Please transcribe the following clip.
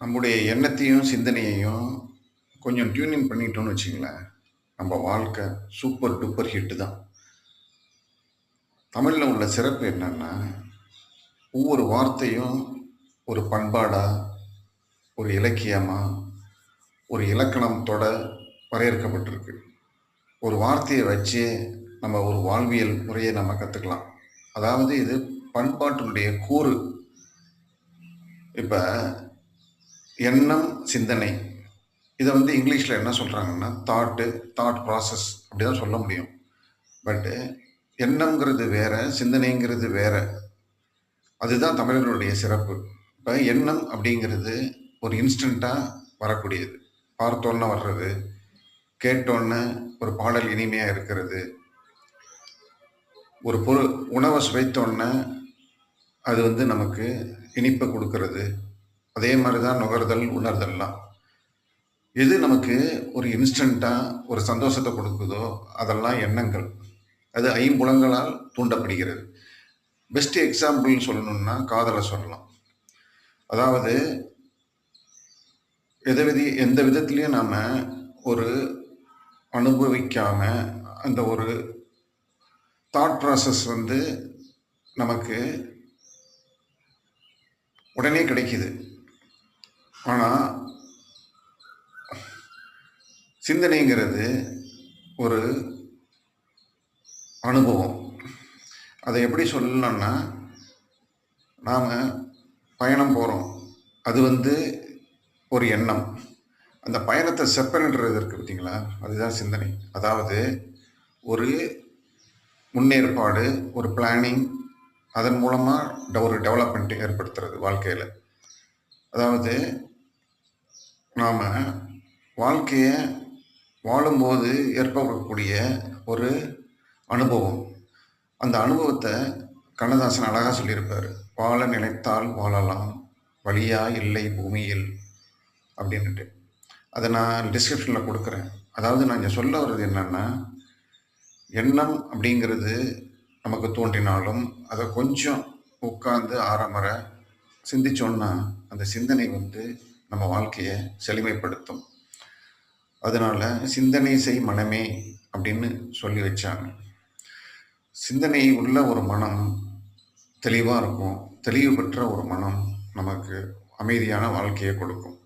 நம்முடைய எண்ணத்தையும் சிந்தனையையும் கொஞ்சம் டியூனிங் பண்ணிட்டோம்னு வச்சுங்களேன் நம்ம வாழ்க்கை சூப்பர் டூப்பர் ஹிட்டு தான். தமிழில் உள்ள சிறப்பு என்னென்னா ஒவ்வொரு வார்த்தையும் ஒரு பண்பாடாக ஒரு இலக்கியமாக ஒரு இலக்கணத்தோட வரையறுக்கப்பட்டிருக்கு. ஒரு வார்த்தையை வச்சு நம்ம ஒரு வாழ்வியல் முறையை நம்ம கற்றுக்கலாம் அதாவது இது பண்பாட்டினுடைய கூறு. இப்போ எண்ணம் சிந்தனை. இதை வந்து இங்கிலீஷில் என்ன சொல்கிறாங்கன்னா தாட்டு தாட் ப்ராசஸ் அப்படி தான் சொல்ல முடியும். பட்டு எண்ணங்கிறது வேறு சிந்தனைங்கிறது வேறு. அதுதான் தமிழர்களுடைய சிறப்பு. இப்போ எண்ணம் அப்படிங்கிறது ஒரு இன்ஸ்டண்ட்டாக வரக்கூடியது. பார்த்தோன்னே வர்றது கேட்டோன்னே ஒரு பாடல் இனிமையாக இருக்கிறது. ஒரு பொருள் உணவை சுவைத்தோன்னே அது வந்து நமக்கு இனிப்பை கொடுக்கறது. அதே மாதிரி தான் நுகர்தல் உணர்தல்லாம். எது நமக்கு ஒரு இன்ஸ்டண்ட்டாக ஒரு சந்தோஷத்தை கொடுக்குதோ அதெல்லாம் எண்ணங்கள். அது ஐம்புலங்களால் தூண்டப்படுகிறது. பெஸ்ட் எக்ஸாம்பிள் சொல்லணும்னா காதலை சொல்லலாம். அதாவது எதவிதி எந்த விதத்துலையும் நாம் ஒரு அனுபவிக்காம அந்த ஒரு தாட் ப்ராசஸ் வந்து நமக்கு உடனே கிடைக்கிது. ஆனால் சிந்தனைங்கிறது ஒரு அனுபவம். அதை எப்படி சொல்லலாம்னா நாம் பயணம் போகிறோம் அது வந்து ஒரு எண்ணம். அந்த பயணத்தை செப்பரேட்றது இருக்குது பார்த்தீங்களா? அதுதான் சிந்தனை. அதாவது ஒரு முன்னேற்பாடு ஒரு பிளானிங் அதன் மூலமாக ஒரு டெவலப்மெண்ட் ஏற்படுத்துறது வாழ்க்கையில். அதாவது நாம் வாழ்க்கையை வாழும்போது ஏற்படக்கூடிய ஒரு அனுபவம். அந்த அனுபவத்தை கண்ணதாசன் அழகாக சொல்லியிருப்பார். வாழ நினைத்தால் வாழலாம் வழியா இல்லை பூமியில் அப்படின்ட்டு அதை நான் டிஸ்கிரிப்ஷனில் கொடுக்குறேன். அதாவது நான் இங்கே சொல்ல வர்றது என்னென்னா எண்ணம் அப்படிங்கிறது நமக்கு தோன்றினாலும் அதை கொஞ்சம் உட்கார்ந்து ஆறமர சிந்திச்சோன்னா அந்த சிந்தனை வந்து நம்ம வாழ்க்கையை செழுமைப்படுத்தும். அதனால சிந்தனை செய் மனமே அப்படின்னு சொல்லி வச்சாங்க. சிந்தனை உள்ள ஒரு மனம் தெளிவாக இருக்கும். தெளிவு பெற்ற ஒரு மனம் நமக்கு அமைதியான வாழ்க்கையை கொடுக்கும்.